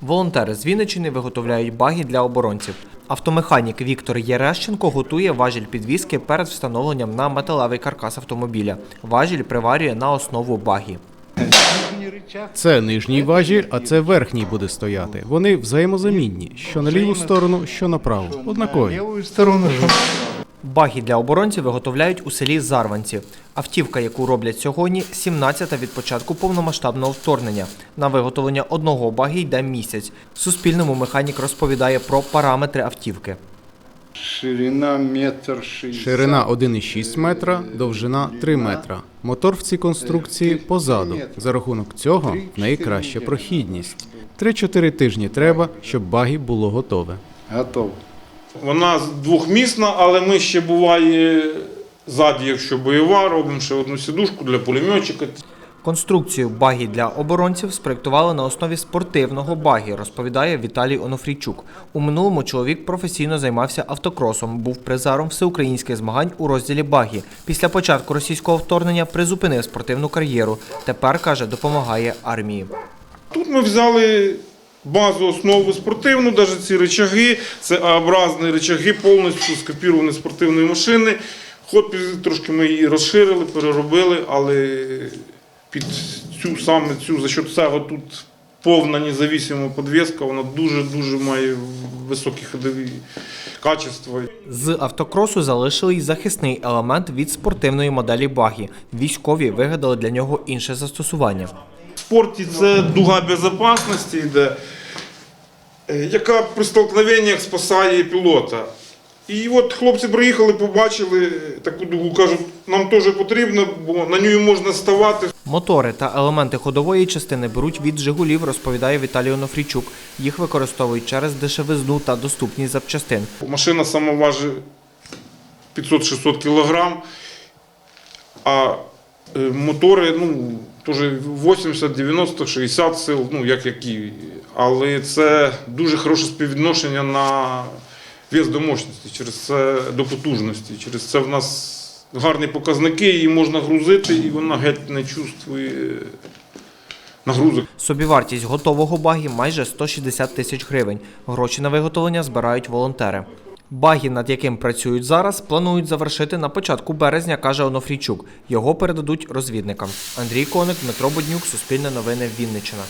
Волонтери з Вінниччини виготовляють баги для оборонців. Автомеханік Віктор Єрещенко готує важіль підвіски перед встановленням на металевий каркас автомобіля. Важіль приварює на основу багі. Це нижній важіль, а це верхній буде стояти. Вони взаємозамінні, що на ліву сторону, що на праву. Однакові. Багі для оборонців виготовляють у селі Зарванці. Автівка, яку роблять сьогодні, 17-та від початку повномасштабного вторгнення. На виготовлення одного багі йде місяць. Суспільному механік розповідає про параметри автівки. ширина метр. Ширина 1,6 метра, довжина 3 метра. Мотор в цій конструкції позаду. За рахунок цього в неї краща прохідність. 3-4 тижні треба, щоб багі було готове. Готов. Вона двохмісна, але ми ще буває ззаді, якщо бойова, робимо ще одну сідушку для пулеметчика. Конструкцію багі для оборонців спроєктували на основі спортивного багі, розповідає Віталій Онофрійчук. У минулому чоловік професійно займався автокросом, був призером всеукраїнських змагань у розділі багі. Після початку російського вторгнення призупинив спортивну кар'єру. Тепер каже, допомагає армії. Тут ми взяли базу основу спортивну, навіть ці речаги, це А-образні речаги, повністю скопіровані спортивної машини. Ход трошки ми її розширили, переробили, але під цю саме цю за счет цього тут повна независима підвіска, вона дуже-дуже має високі ходові качества. З автокросу залишили й захисний елемент від спортивної моделі багі. Військові вигадали для нього інше застосування. В спорті це дуга безпечності йде, яка при столкновеннях спасає пілота. І от хлопці приїхали, побачили таку дугу, кажуть, нам теж потрібно, бо на ній можна ставати. Мотори та елементи ходової частини беруть від Жигулів, розповідає Віталій Онофрійчук. Їх використовують через дешевизну та доступність запчастин. Машина сама важить 500-600 кг, а е, мотори ну, теж 80, 90, 60 сил, ну як які. Але це дуже хороше співвідношення на вес до мощності, через це до потужності. Через це в нас гарні показники, її можна грузити, і вона геть не чувствує нагрузок. Собівартість готового багі майже 160 тисяч гривень. Гроші на виготовлення збирають волонтери. Багі, над яким працюють зараз, планують завершити на початку березня, каже Онофрійчук. Його передадуть розвідникам. Андрій Коник, Дмитро Буднюк, Суспільне новини, Вінниччина.